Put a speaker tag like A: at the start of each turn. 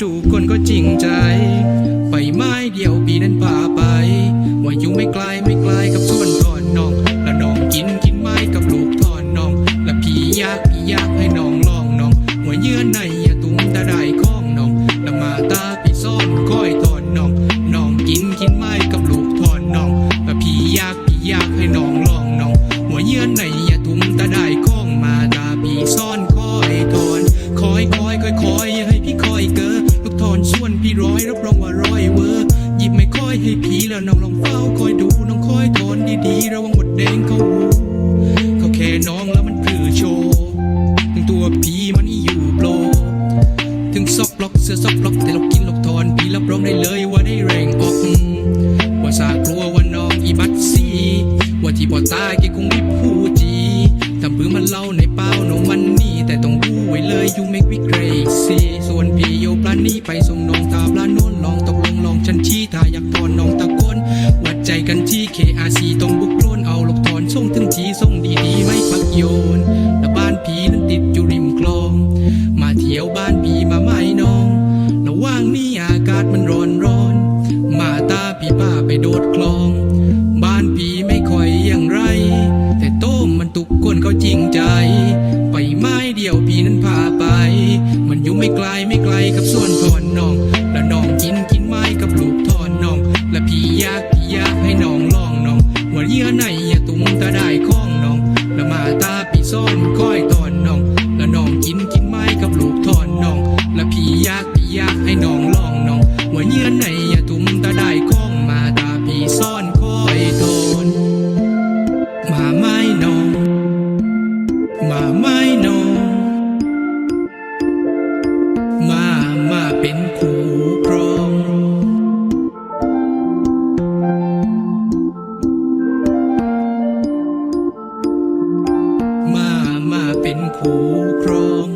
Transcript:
A: ทุกคนก็จริงใจ ไปไม้เดียวปีนั้นพาไป ว่าอยู่ไม่ไกลไม่ไกลกับสุข อยให้พี่แล้วน้องลองเฝ้าคอยดูน้องคอยทนดีๆระวังหมดแดงเขาหูเขาแค่น้องแล้วมันคือโชว์ถึงตัวพี่มันอยู่โปรถึงซอกล็อกเสื้อซอกล็อกแต่เรากินลกทอนพี่รับรองได้เลยว่าได้แรงออกว่าสากลัวว่าน้องอีบัตซีว่าที่พอตายแกคงไม่พูดจีถ้าปื้อมันเล่าในเป้าน้องมันนี่แต่ต้องรู้ไว้เลย you make me crazy ส่วนพี่โยปลานี้ไปส่ง อยากให้น้องลองน้องว่าเยื่อในอย่าตุ้มตาได้ของ เป็นคู่ครอง